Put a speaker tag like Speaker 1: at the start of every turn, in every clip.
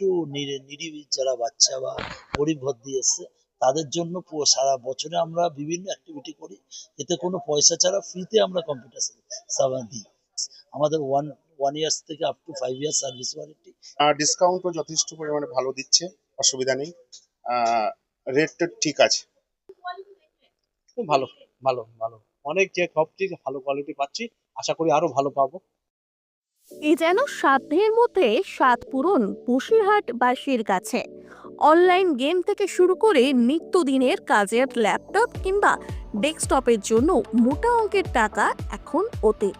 Speaker 1: একটু নিরি- নিরিবিলি যারা বাচ্চা বা গরিব ঘর দিয়ে এসছে তাদের জন্য পুরো সারা বছরে আমরা বিভিন্ন অ্যাক্টিভিটি করি। এতে কোনো পয়সা ছাড়া ফ্রিতে আমরা কম্পিউটার সার্ভিস দিই। আমাদের ওয়ান ওয়ান ইয়ার্স থেকে up to five years service warranty
Speaker 2: ডিসকাউন্টও যথেষ্ট পরিমাণে ভালো দিচ্ছে অসুবিধা নেই। রেটটা ঠিক আছে।
Speaker 3: খুব ভালো ভালো ভালো। অনেক যে ভাবছি যে ভালো কোয়ালিটি পাচ্ছি আশা করি আরও ভালো পাবো।
Speaker 4: এ যেন সাধ্যের মধ্যে স্বাদ পূরণ বসিরহাটবাসীর কাছে। অনলাইন গেম থেকে শুরু করে নিত্যদিনের কাজের ল্যাপটপ কিংবা ডেস্কটপের জন্য মোটা অঙ্কের টাকা এখন অতীত।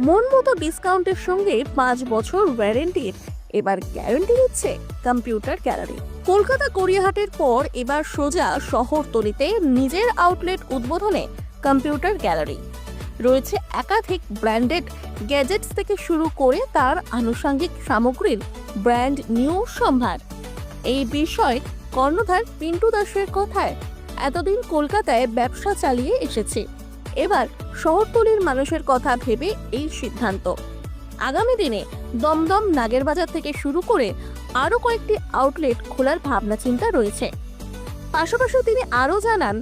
Speaker 4: মন মতো ডিসকাউন্টের সঙ্গে পাঁচ বছর ওয়ারেন্টির এবার গ্যারান্টি দিচ্ছে কম্পিউটার গ্যালারি। কলকাতা গড়িয়াহাটের পর এবার সোজা শহরতলিতে নিজের আউটলেট উদ্বোধনে কম্পিউটার গ্যালারি। রয়েছে একাধিক ব্র্যান্ডেড গ্যাজেটস থেকে শুরু করে তার আনুষঙ্গিক সামগ্রীর ব্র্যান্ড নিউ সম্ভার। এই বিষয় কর্ণধার পিন্টু দাসের কথায় এতদিন কলকাতায় ব্যবসা চালিয়ে এসেছে। এবার শহরতলির মানুষের কথা ভেবে এই সিদ্ধান্ত। আগামী দিনে দমদম নাগেরবাজার থেকে শুরু করে আরও কয়েকটি আউটলেট খোলার ভাবনা চিন্তা রয়েছে। পাশাপাশি তিনি আরও জানান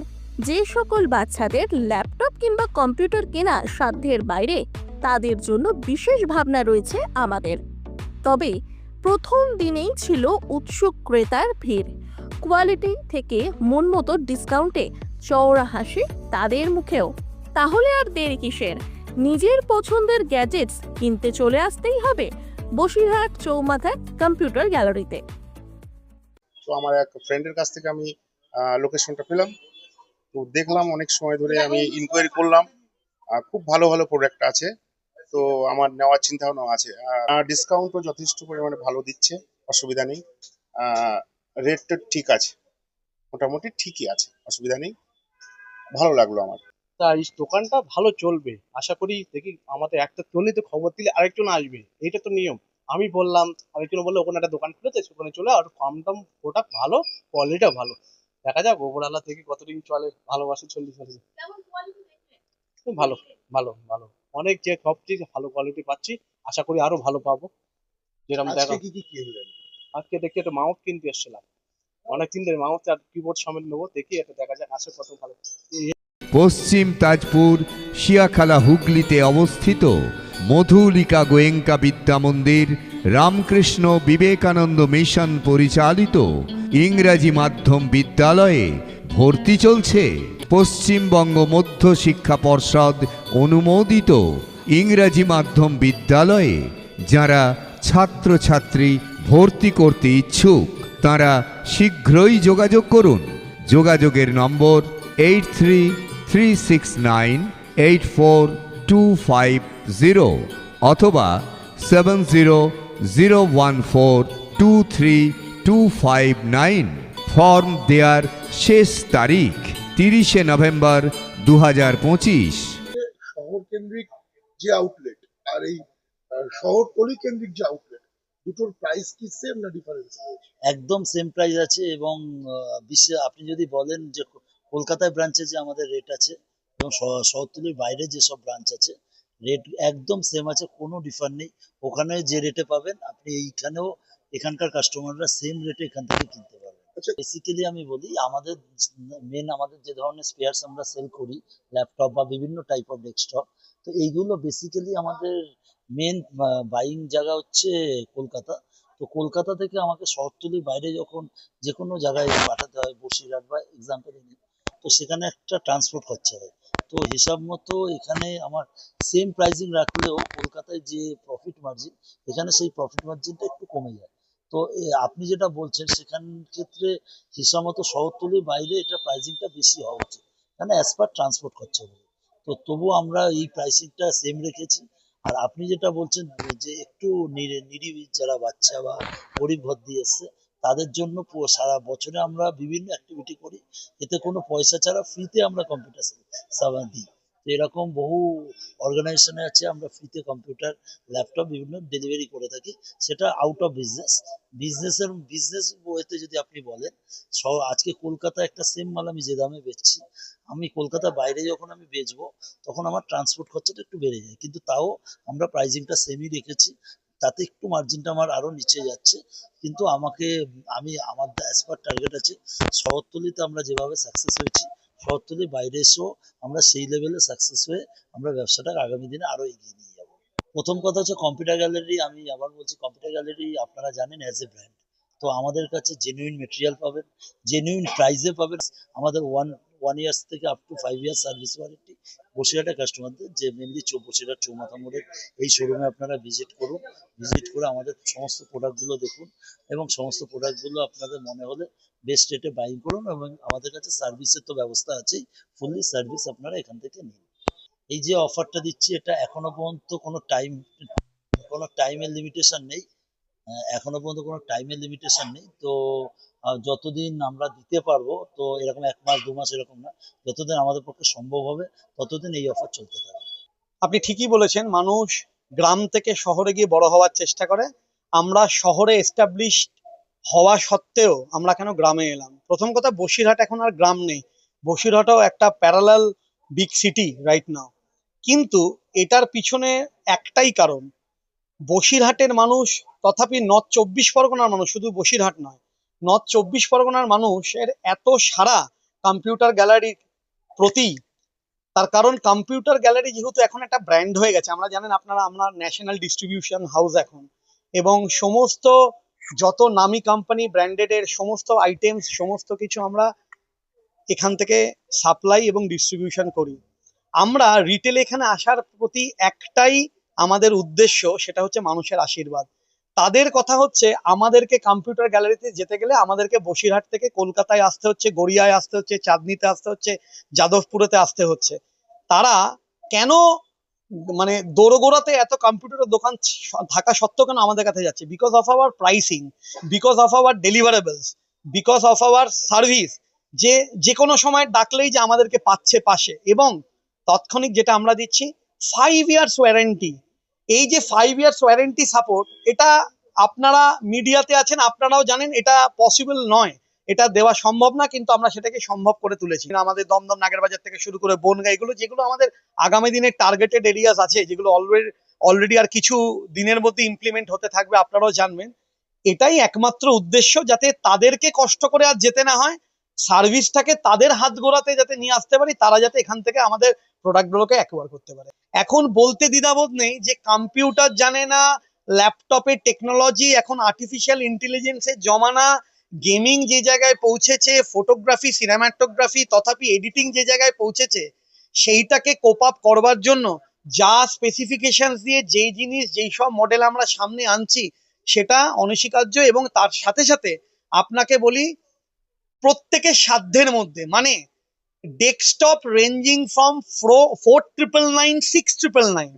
Speaker 4: যে সকল বাচ্চাদের ল্যাপটপ কিংবা কম্পিউটার কেনা সাধ্যের বাইরে, তাদের জন্য বিশেষ ভাবনা রয়েছে আমাদের। তবে প্রথম দিনেই ছিল উৎসুক ক্রেতার ভিড়। কোয়ালিটি থেকে মন মতো ডিসকাউন্টে চওড়া হাসি তাদের মুখেও। তাহলে আর দেরি কিসের? নিজের পছন্দের গ্যাজেটস কিনতে চলে আসতেই হবে বসিরহাট চৌমাথা কম্পিউটার গ্যালারিতে।
Speaker 2: তো আমার এক ফ্রেন্ডের কাছ থেকে আমি লোকেশনটা পেলাম। তো দেখলাম অনেক সময় ধরে আমি ইনকোয়ারি করলাম। আহ, খুব ভালো ভালো প্রোডাক্ট আছে। তো আমার নেওয়ার চিন্তা ভাবনা আছে ডিসকাউন্টও যথেষ্ট পরিমাণে ভালো দিচ্ছে অসুবিধা নেই। রেটটা ঠিক আছে। মোটামুটি ঠিকই আছে অসুবিধা নেই। ভালো লাগল আমার।
Speaker 3: তা এই দোকানটা ভালো চলবে। আশা করি দেখি আমাদের একটা চলে তো খবর দিলে আরেকজন আসবে। এটা তো নিয়ম। আমি বললাম আরেকজন বলল ওখানে একটা দোকান খুলেছে সেখানে চলে আর কম দাম প্রোডাক্ট ভালো কোয়ালিটিটা ভালো। দেখা যাক ওপরওয়ালা থেকে কতদিন চলে ভালোবাসে চল্লিশ খুব ভালো ভালো ভালো। অনেক যে ভাবছি যে ভালো কোয়ালিটি পাচ্ছি আশা করি আরও ভালো পাবো। যেরকম দেখা
Speaker 2: কি কি কিনলেন
Speaker 3: আজকে দেখি একটা মাউথ কিনতে এসেছিলাম। অনেকদিন ধরে মাউথ আর কিবোর্ড সমেত নেব দেখি এটা দেখা যাক আসে কত ভালো।
Speaker 5: পশ্চিম তাজপুর শিয়াখালা হুগলিতে অবস্থিত মধুলিকা গোয়েঙ্কা বিদ্যা মন্দির রামকৃষ্ণ বিবেকানন্দ মিশন পরিচালিত ইংরাজি মাধ্যম বিদ্যালয়ে ভর্তি চলছে। পশ্চিমবঙ্গ মধ্য শিক্ষা পর্ষদ অনুমোদিত ইংরাজি মাধ্যম বিদ্যালয়ে যারা ছাত্রছাত্রী ভর্তি করতে ইচ্ছুক, তারা শীঘ্রই যোগাযোগ করুন। যোগাযোগের নম্বর eight three three six nine eight four two five zero অথবা seven zero zero one four two three two five nine form দেয়ার শেষ তারিখ তিরিশে নভেম্বর দু হাজার পঁচিশ।
Speaker 6: শহর কেন্দ্রিক যে আউটলেট আর এই শহরতলি কেন্দ্রিক যে আউটলেট দুটোর প্রাইস কি সেম না ডিফারেন্স
Speaker 1: একদম সেম প্রাইস আছে এবং বিশেষ আপনি যদি বলেন যে কলকাতায় ব্রাঞ্চে যে আমাদের রেট আছে এবং শহরতলির বাইরে যেসব ব্রাঞ্চ আছে রেট একদম সেম আছে কোনো ডিফার নেই। ওখানে যে রেটে পাবেন আপনি এইখানেও এখানকার কাস্টমাররা সেম রেটে এখান থেকে কিনতে
Speaker 6: আচ্ছা।
Speaker 1: বেসিক্যালি আমি বলি আমাদের মেন আমাদের যে ধরনের স্পেয়ারস আমরা সেল করি ল্যাপটপ বা বিভিন্ন টাইপ অফ ডেস্কটপ তো এইগুলো বেসিক্যালি আমাদের মেন বাইং জায়গা হচ্ছে কলকাতা। তো কলকাতা থেকে আমাকে শহরতলির বাইরে যখন যে কোনো জায়গায় পাঠাতে হয় বসিরহাট বা এক্সাম্পল তো সেখানে একটা ট্রান্সপোর্ট খরচা হয়। তো হিসাব মতো এখানে আমার সেম প্রাইসিং রাখলেও কলকাতায় যে প্রফিট মার্জিন এখানে সেই প্রফিট মার্জিনটা একটু কমে যায়। তো আপনি যেটা বলছেন, সেখান ক্ষেত্রে হিসাব মতো শহরতলির বাইরে এটা প্রাইসিংটা বেশি হওয়া উচিত। কারণ অ্যাজ পার ট্রান্সপোর্ট খরচা বলে। তো তবু আমরা এই প্রাইসিংটা সেম রেখেছি। আর আপনি যেটা বলছেন, যে একটু নিরি- নিরিবিলি যারা বাচ্চা বা গরিব ঘর দিয়ে এসছে, তাদের জন্য সারা বছরে আমরা বিভিন্ন অ্যাক্টিভিটি করি। এতে কোনো পয়সা ছাড়া ফ্রিতে আমরা কম্পিউটার সার্ভিস দিই। এরকম বহু অর্গানাইজেশনে আছে, আমরা ফ্রিতে কম্পিউটার ল্যাপটপ বিভিন্ন ডেলিভারি করে থাকি। সেটা আউট অফ বিজনেস বিজনেসের বিজনেস ওয়েতে যদি আপনি বলেন আজকে কলকাতা একটা সেম মাল আমি যে দামে বেচছি, আমি কলকাতার বাইরে যখন আমি বেচবো, তখন আমার ট্রান্সপোর্ট খরচাটা একটু বেড়ে যায়। কিন্তু তাও আমরা প্রাইজিংটা সেমই রেখেছি। তাতে একটু মার্জিনটা আমার আরও নিচে যাচ্ছে। কিন্তু আমাকে, আমি, আমার অ্যাজ পার টার্গেট আছে। শহরতলিতে আমরা যেভাবে সাকসেস হয়েছি শহরতলির বাইরে এসেও আমরা সেই লেভেলে সাকসেস হয়ে আমরা ব্যবসাটাকে আগামী দিনে আরও এগিয়ে নিয়ে যাব। প্রথম কথা হচ্ছে কম্পিউটার গ্যালারি আমি আবার বলছি কম্পিউটার গ্যালারি আপনারা জানেন অ্যাজ এ ব্র্যান্ড তো আমাদের কাছে জেনুইন মেটেরিয়াল পাবেন জেনুইন প্রাইজে পাবেন। আমাদের ওয়ান ওয়ান ইয়ার্স থেকে up to five years service warranty বসিরহাটের কাস্টমারদের যে মেনলি বসিরহাট চৌমাথা মোড়ের এই শোরুমে আপনারা ভিজিট করুন। ভিজিট করে আমাদের সমস্ত প্রোডাক্টগুলো দেখুন এবং সমস্ত প্রোডাক্টগুলো আপনাদের মনে হলে বেস্ট রেটে বাইং করুন এবং আমাদের কাছে সার্ভিসের তো ব্যবস্থা আছেই। ফুললি সার্ভিস আপনারা এখান থেকে নিন। এই যে অফারটা দিচ্ছি, এটা এখনও পর্যন্ত কোনো টাইম কোনো টাইমের লিমিটেশন নেই। এখনও পর্যন্ত কোনো টাইমের লিমিটেশন নেই। তো যতদিন আমরা দিতে পারব, তো এরকম এক মাস, দু মাস এরকম না, যতদিন আমাদের পক্ষে সম্ভব হবে, ততদিন এই অফার চলতে থাকবে।
Speaker 3: আপনি ঠিকই বলেছেন, মানুষ গ্রাম থেকে শহরে গিয়ে বড় হওয়ার চেষ্টা করে। আমরা শহরে এস্টাবলিশ হওয়া সত্ত্বেও আমরা কেন গ্রামে এলাম? প্রথম কথা, বসিরহাট এখন আর গ্রাম নেই। বসিরহাটও একটা parallel big city right now কিন্তু এটার পিছনে একটাই কারণ, বসিরহাটের মানুষ তথাপি নর্থ চব্বিশ পরগনার মানুষ, শুধু বসিরহাট নয় নর্থ চব্বিশ পরগনার মানুষের এত সারা কম্পিউটার গ্যালারির প্রতি, তার কারণ কম্পিউটার গ্যালারি যেহেতু এখন একটা ব্র্যান্ড হয়ে গেছে, আমরা জানেন আপনারা, আমরা ন্যাশনাল ডিস্ট্রিবিউশন হাউস এখন, এবং সমস্ত যত নামি কোম্পানি ব্র্যান্ডেড এর, সমস্ত আইটেমস সমস্ত কিছু আমরা এখান থেকে সাপ্লাই এবং ডিস্ট্রিবিউশন করি। আমরা রিটেল এখানে আসার প্রতি একটাই আমাদের উদ্দেশ্য, সেটা হচ্ছে মানুষের আশীর্বাদ। তাদের কথা হচ্ছে, আমাদেরকে কম্পিউটার গ্যালারিতে যেতে গেলে আমাদেরকে বসিরহাট থেকে কলকাতায় আসতে হচ্ছে, গড়িয়ায় আসতে হচ্ছে, চাঁদনিতে আসতে হচ্ছে, যাদবপুরেতে আসতে হচ্ছে। তারা কেন মানে দোরগোড়াতে এত কম্পিউটারের দোকান থাকা সত্ত্বেও কেন আমাদের কাছে যাচ্ছে? Because of our pricing because of our deliverables because of our service যে যে কোনো সময় ডাকলেই যে আমাদেরকে পাচ্ছে পাশে। এবং তাৎক্ষণিক যেটা আমরা দিচ্ছি ফাইভ ইয়ার্স ওয়ারেন্টি এই যে ফাইভ ইয়ার্স ওয়ারেন্টি সাপোর্ট এটা আপনারা মিডিয়াতে আছেন, আপনারাও জানেন এটা পসিবল নয়। এটা দেওয়া সম্ভব না, কিন্তু আমরা সেটাকে সম্ভব করে তুলেছি। আমাদের দমদম নাগের বাজার থেকে শুরু করে বনগা, এগুলো যেগুলো আমাদের আগামী দিনে টার্গেটেড এরিয়াস আছে, যেগুলো অলরেডি অলরেডি আর কিছু দিনের মধ্যে ইমপ্লিমেন্ট হতে থাকবে, আপনারাও জানবেন। এটাই একমাত্র উদ্দেশ্য যাতে তাদেরকে কষ্ট করে আর যেতে না হয় সার্ভিসটাকে তাদের হাত গোড়াতে যাতে নিয়ে আসতে পারি, তারা যাতে এখান থেকে আমাদের প্রোডাক্টগুলোকে অ্যাকোয়ার করতে পারে। এখন বলতে দ্বিধাবোধ নেই যে কম্পিউটার জানে না ল্যাপটপের টেকনোলজি এখন আর্টিফিশিয়াল ইন্টেলিজেন্সের জমানা গেমিং যে জায়গায় পৌঁছেছে ফটোগ্রাফি সিনেমাটোগ্রাফি তথাপি এডিটিং যে জায়গায় পৌঁছেছে, সেইটাকে কোপ আপ করবার জন্য যা স্পেসিফিকেশন দিয়ে যেই জিনিস, যেই সব মডেল আমরা সামনে আনছি, সেটা অনস্বীকার্য এবং তার সাথে সাথে আপনাকে বলি, প্রত্যেকের সাধ্যের মধ্যে মানে desktop ranging from four triple nine six triple nine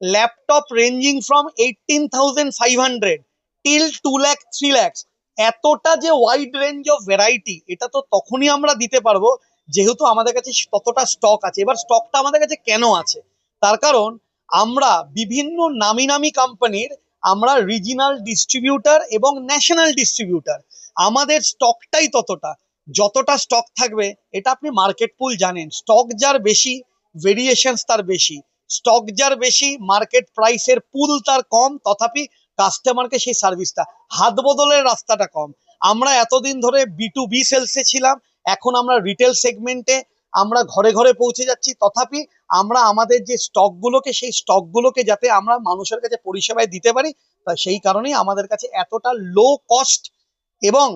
Speaker 3: laptop ranging from eighteen thousand five hundred till two lakh three lakhs এতটা যে ওয়াইড রেঞ্জ অফ ভ্যারাইটি এটা তো তখনই আমরা দিতে পারব, যেহেতু আমাদের কাছে ততটা স্টক আছে। এবার স্টকটা আমাদের কাছে কেন আছে? তার কারণ আমরা বিভিন্ন নামি নামি কোম্পানির আমরা রিজিনাল ডিস্ট্রিবিউটার এবং ন্যাশনাল ডিস্ট্রিবিউটার আমাদের স্টকটাই ততটা। যতটা স্টক থাকবে, এটা আপনি মার্কেট পুল জানেন। স্টক যার বেশি ভেরিয়েশনস তার বেশি। স্টক যার বেশি মার্কেট প্রাইসের পুল তার কম, তথাপি কাস্টমারকে সেই সার্ভিসটা হাত বদলের রাস্তাটা কম। আমরা এতদিন ধরে বি টু বি সেলসে ছিলাম, এখন আমরা রিটেল সেগমেন্টে আমরা ঘরে ঘরে পৌঁছে যাচ্ছি, তথাপি আমরা আমাদের যে স্টকগুলোকে সেই স্টকগুলোকে যাতে আমরা মানুষের কাছে পরিষেবায় দিতে পারি, তা সেই কারণেই আমাদের কাছে এতটা লো কস্ট এবং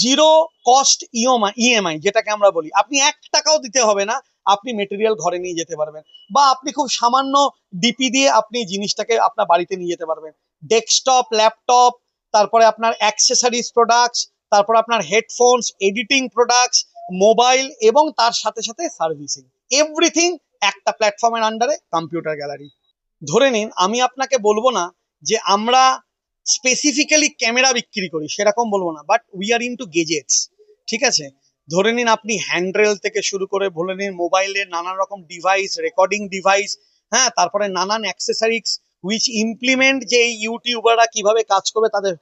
Speaker 3: জিরো কস্ট ইএমআই ইএমআই যেটাকে আমরা বলি। আপনি এক টাকাও দিতে হবে না, আপনি মেটেরিয়াল ঘরে নিয়ে যেতে পারবেন। বা আপনি খুব সামান্য ডিপি দিয়ে আপনি জিনিসটাকে আপনার বাড়িতে নিয়ে যেতে পারবেন। ডেস্কটপ ল্যাপটপ তারপরে আপনার অ্যাক্সেসরিজ প্রোডাক্টস তারপর আপনার হেডফোনস এডিটিং প্রোডাক্টস মোবাইল এবং তার সাথে সাথে সার্ভিসিং এভরিথিং একটা প্ল্যাটফর্মের আন্ডারে কম্পিউটার গ্যালারি ধরে নিন, আমি আপনাকে বলব না যে আমরা স্পেসিফিক্যালি ক্যামেরা বিক্রি করি, সেরকম বলব না but we are into gadgets ঠিক আছে? ধরে নিন আপনি হ্যান্ডরেল থেকে শুরু করে বলে নিন মোবাইলের নানান রকম ডিভাইস রেকর্ডিং ডিভাইস হ্যাঁ তারপরে নানান অ্যাক্সেসারিজ হুইচ ইমপ্লিমেন্ট যে ইউটিউবাররা কীভাবে কাজ করবে তাদের